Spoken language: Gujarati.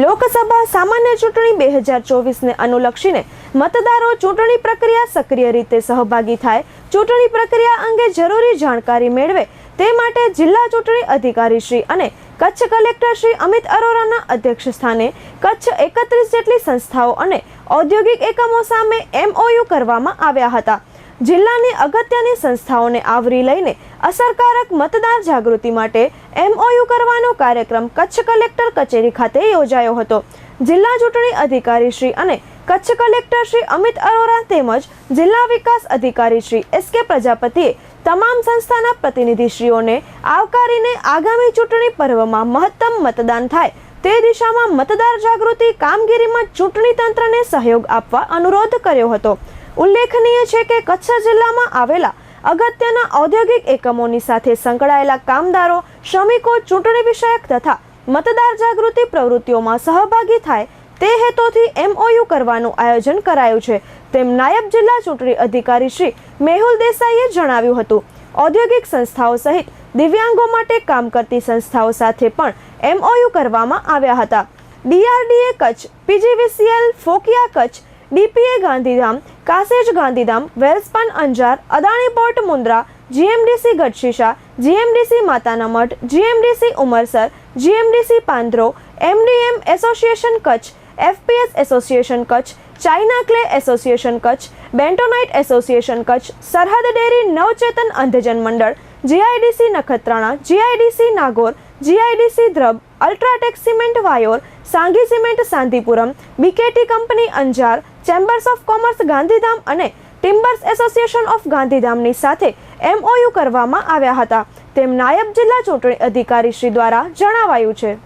લોકસભા સામાન્ય ચૂંટણી બે હજાર ચોવીસને અનુલક્ષીને મતદારો ચૂંટણી પ્રક્રિયા સક્રિય રીતે સહભાગી થાય, ચૂંટણી પ્રક્રિયા અંગે જરૂરી જાણકારી મેળવે તે માટે જિલ્લા ચૂંટણી અધિકારી શ્રી અને કચ્છ કલેક્ટર શ્રી અમિત અરોરાના અધ્યક્ષ સ્થાને કચ્છ એકત્રીસ જેટલી સંસ્થાઓ અને ઔદ્યોગિક એકમો સામે એમઓયુ કરવામાં આવ્યા હતા. જિલ્લાની અગત્યની સંસ્થાઓને આવરી લઈને અસરકારક મતદાર જાગૃતિ માટે એમઓયુ કરવાનો કાર્યક્રમ કચ્છ કલેક્ટર કચેરી ખાતે યોજાયો હતો. જિલ્લા ચૂંટણી અધિકારી શ્રી અને કચ્છ કલેક્ટર શ્રી અમિત અરોરા તેમજ જિલ્લા વિકાસ અધિકારી શ્રી એસ કે પ્રજાપતિએ તમામ સંસ્થાના પ્રતિનિધિશ્રીઓને આવકારીને આગામી ચૂંટણી પર્વમાં મહત્તમ મતદાન થાય તે દિશામાં મતદાર જાગૃતિ કામગીરીમાં ચૂંટણી તંત્રને સહયોગ આપવા અનુરોધ કર્યો હતો. ઉલ્લેખનીય છે કે કચ્છ જિલ્લામાં આવેલા અગત્યના ઔદ્યોગિક એકમોની સાથે સંકળાયેલા કામદારો, શ્રમિકો, ચૂંટણી વિષયક તથા મતદાર જાગૃતિ પ્રવૃત્તિઓમાં સહભાગી થાય તે હેતુથી એમઓયુ કરવાનું આયોજન કરાયું છે. તેમ નાયબ જિલ્લા ચૂંટણી અધિકારી શ્રી મેહુલ દેસાઈએ જણાવ્યું હતું. ઔદ્યોગિક સંસ્થાઓ સહિત દિવ્યાંગો માટે કામ કરતી સંસ્થાઓ સાથે પણ એમઓયુ કરવામાં આવ્યા હતા. DRDA Kutch PGVCL FOCIA Kutch DPA Gandhidham KASEZ Gandhidham, Welspun Anjar, Adani port Mundra, GMDC Gadhshisha, GMDC Matana Madh, GMDC Umarsar, GMDC Pandro, MDM association Kutch, FPS association Kutch, China clay association Kutch, bentonite association Kutch, Sarhad dairy Navchetan Andhjan Mandal, GIDC Nakhatrana, GIDC Nagor, GIDC Dhrab, UltraTech cement Vayor, Sanghi cement Sanghipuram, BKT company Anjar chambers of commerce Gandhidham અને ટિમ્બર્સ એસોસિએશન ઓફ ગાંધીધામની સાથે એમઓયુ કરવામાં આવ્યા હતા. તેમ નાયબ જિલ્લા ચૂંટણી અધિકારી શ્રી દ્વારા જણાવાયું છે.